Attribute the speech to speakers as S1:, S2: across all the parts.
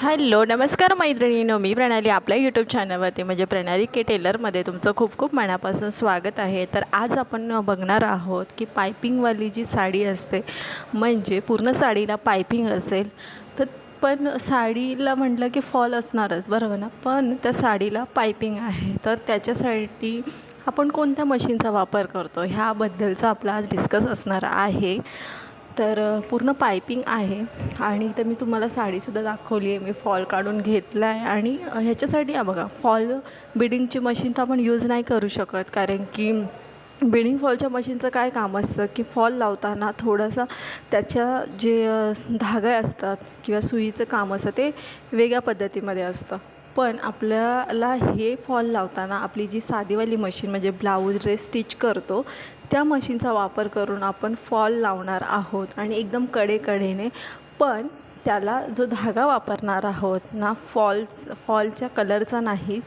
S1: Hello नमस्कार मैत्रिणीनो. मी प्रणाली आपल्या यूट्यूब चॅनलवरती म्हणजे प्रणाली के टेलरमध्ये तुमचं खूप खूप मनापासून स्वागत आहे. तर आज आपण बघणार आहोत की पायपिंगवाली जी साडी असते म्हणजे पूर्ण साडीला पायपिंग असेल तर पण साडीला म्हटलं की फॉल असणारच बरोबर ना? पण त्या साडीला पायपिंग आहे. तर त्याच्यासाठी आपण कोणत्या मशीनचा वापर करतो? ह्याबद्दलचा आपला आज डिस्कस असणार आहे. तर पूर्ण पायपिंग आहे आणि तर मी तुम्हाला साडीसुद्धा दाखवली आहे. मी फॉल काढून घेतला आहे आणि ह्याच्यासाठी हा बघा फॉल बिडिंगची मशीन तर आपण यूज नाही करू शकत. कारण की बिडिंग फॉलच्या मशीनचं काय काम असतं की फॉल लावताना थोडासा त्याच्या जे धागा धागे असतात किंवा सुईचं काम असतं ते वेगळ्या पद्धतीमध्ये असतं. पण आपल्याला हे फॉल लावताना आपली जी साधीवाली मशीन म्हणजे ब्लाऊज ड्रेस स्टिच करतो त्या मशीनचा वापर करून आपण फॉल लावणार आहोत आणि एकदम कडेकडेने पण त्याला जो धागा वापरणार आहोत ना फॉल्स फॉलच्या कलरचा नाही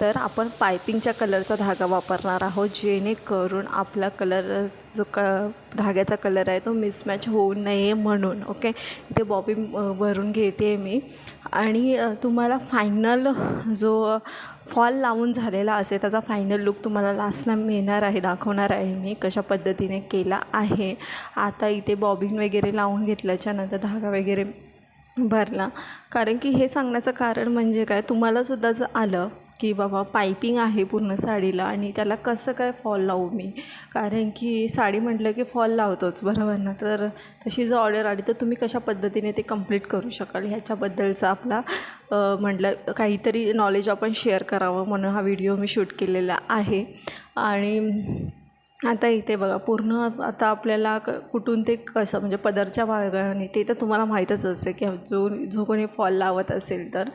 S1: तर आपण पायपिंगच्या कलरचा धागा वापरणार आहोत जेणेकरून आपला कलर जो क धाग्याचा कलर आहे तो मिसमॅच होऊ नये म्हणून ओके इथे बॉबी भरून घेते मी. आणि तुम्हाला फायनल जो फॉल लावून झालेला असेल त्याचा फायनल लुक तुम्हाला लास्टला मिळणार आहे दाखवणार आहे मी कशा पद्धतीने केला आहे. आता इथे बॉबिन वगैरे लावून घेतल्याच्यानंतर धागा वगैरे भरला. कारण की हे सांगण्याचं कारण म्हणजे काय तुम्हालासुद्धा जर आलं की बाबा पायपिंग आहे पूर्ण साडीला आणि त्याला कसं काय फॉल लावू मी? कारण की साडी म्हटलं की फॉल लावतोच बरोबर ना? तर तशी जर ऑर्डर आली. तर तुम्ही कशा पद्धतीने ते कंप्लीट करू शकाल? ह्याच्याबद्दलचा आपला म्हटलं काहीतरी नॉलेज आपण शेअर करावं म्हणून हा व्हिडिओ मी शूट केलेला आहे. आणि आता इथे बघा पूर्ण आता आपल्याला क कुठून ते कसं म्हणजे पदरच्या भागाने ते तर तुम्हाला माहीतच असते की जो जो कोणी फॉल लावत असेल तर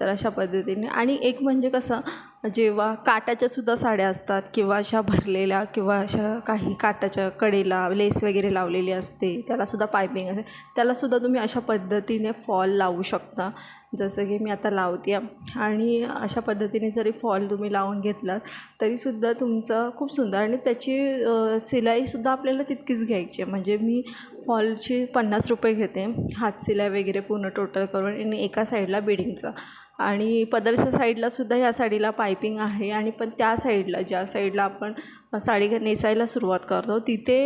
S1: तर अशा पद्धतीने. आणि एक म्हणजे कसं जेव्हा काटाच्या सुद्धा साड्या असतात किंवा अशा भरलेल्या किंवा अशा काही काटाच्या कडेला लेस वगैरे लावलेली असते त्यालासुद्धा पायपिंग असते त्यालासुद्धा तुम्ही अशा पद्धतीने फॉल लावू शकता. जसं की मी आता लावते आणि अशा पद्धतीने जरी फॉल तुम्ही लावून घेतलात तरीसुद्धा तुमचं खूप सुंदर आणि त्याची सिलाईसुद्धा शिलाईसुद्धा आपल्याला तितकीच घ्यायची आहे. म्हणजे मी फॉलची पन्नास रुपये घेते हात शिलाई वगैरे पूर्ण टोटल करून आणि एका साईडला बिडिंगचा आणि पदरच्या साईडलासुद्धा ह्या साडीला पायपिंग आहे आणि पण त्या साईडला ज्या साईडला आपण साडी नेसायला सुरुवात करतो तिथे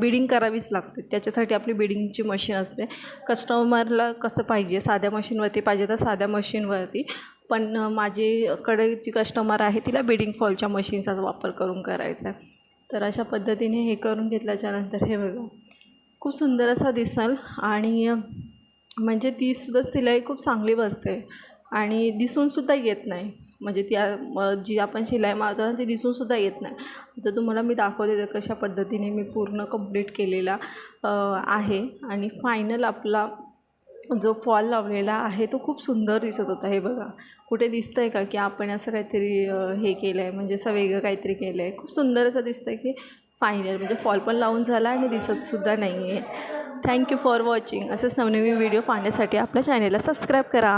S1: बिडिंग करावीच लागते. त्याच्यासाठी आपली बिडिंगची मशीन असते. कस्टमरला कसं पाहिजे? साध्या मशीनवरती पाहिजे तर साध्या मशीनवरती. पण अ, माझीकडे जी कस्टमर आहे तिला बिडिंग फॉलच्या मशीनचाच वापर करून करायचा आहे. तर अशा पद्धतीने हे करून घेतल्याच्यानंतर हे बघा. खूप सुंदर असा दिसाल आणि म्हणजे तीसुद्धा शिलाई खूप चांगली बसते आणि दिसूनसुद्धा येत नाही. म्हणजे त्या जी आपण शिलाई मारतो ना ती दिसूनसुद्धा येत नाही. तर तुम्हाला मी दाखवते कशा पद्धतीने मी पूर्ण कंप्लीट केलेला आहे. आणि फायनल आपला जो फॉल लावलेला आहे तो खूप सुंदर दिसत होता. हे बघा कुठे दिसतं आहे का की आपण असं काहीतरी हे केलं आहे म्हणजे असं वेगळं काहीतरी केलं आहे खूप सुंदर असं दिसतं आहे की फायनल म्हणजे फॉल पण लावून झाला आणि दिसतसुद्धा नाही आहे थँक्यू फॉर वॉचिंग असंच नवनवीन व्हिडिओ पाहण्यासाठी आपल्या चॅनेलला सबस्क्राईब करा.